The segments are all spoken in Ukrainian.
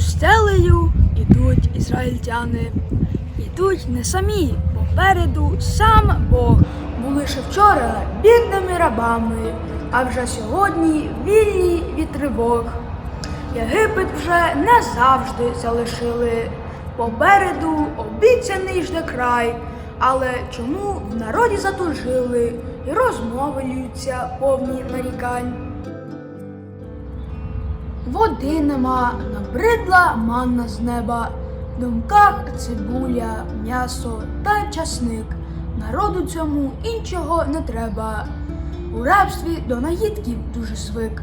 Пустелею ідуть ізраїльтяни, ідуть не самі, попереду сам Бог. Були ще вчора бідними рабами, а вже сьогодні вільні від тривог. Єгипет вже не завжди залишили. Попереду обіцяний жде край, але чому в народі затужили і розмови ллються повні нарікань? Води нема, набридла манна з неба, в думках цибуля, м'ясо та часник. Народу цьому іншого не треба. У рабстві до наїдків дуже звик.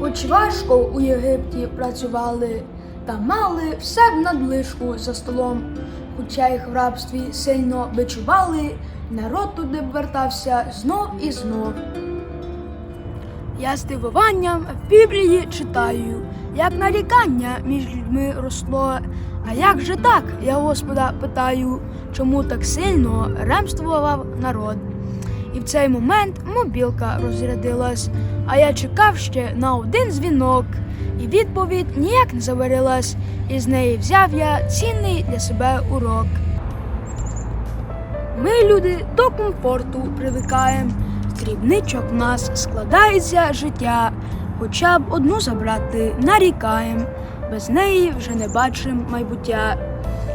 Хоч важко у Єгипті працювали, та мали все в надлишку за столом. Хоча їх в рабстві сильно бичували, народ туди вертався знов і знов. Я з дивуванням в Біблії читаю, як нарікання між людьми росло. А як же так? Я Господа питаю, чому так сильно ремствував народ? І в цей момент мобілка розрядилась, а я чекав ще на один дзвінок, і відповідь ніяк не заварилась, і з неї взяв я цінний для себе урок. Ми, люди, до комфорту привикаємо. Дрібничок в нас складається життя, хоча б одну забрати нарікаєм, без неї вже не бачим майбуття.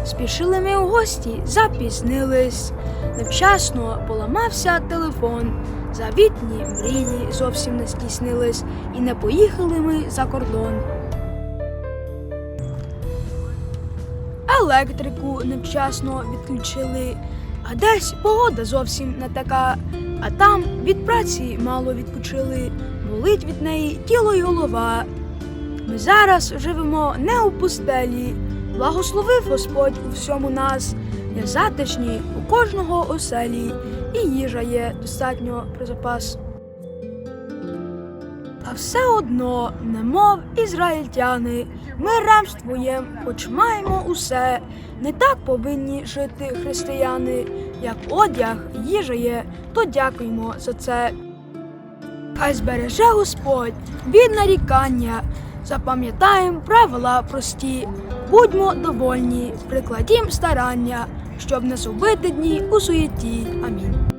Спішили ми у гості, запізнились. Невчасно поламався телефон. Завітні мрії зовсім не здійснились, і не поїхали ми за кордон. Електрику невчасно відключили, а десь погода зовсім не така. А там від праці мало відпочили, болить від неї тіло й голова. Ми зараз живемо не у пустелі, благословив Господь у всьому нас, є затишні у кожного оселі, і їжа є достатньо про запас. Та все одно, немов ізраїльтяни, ми ремствуєм, хоч маємо усе. Не так повинні жити християни, як одяг, їжа є, то дякуємо за це. Хай збереже Господь від нарікання, запам'ятаємо правила прості, будьмо довольні, прикладім старання, щоб не зубити дні у суєті. Амінь.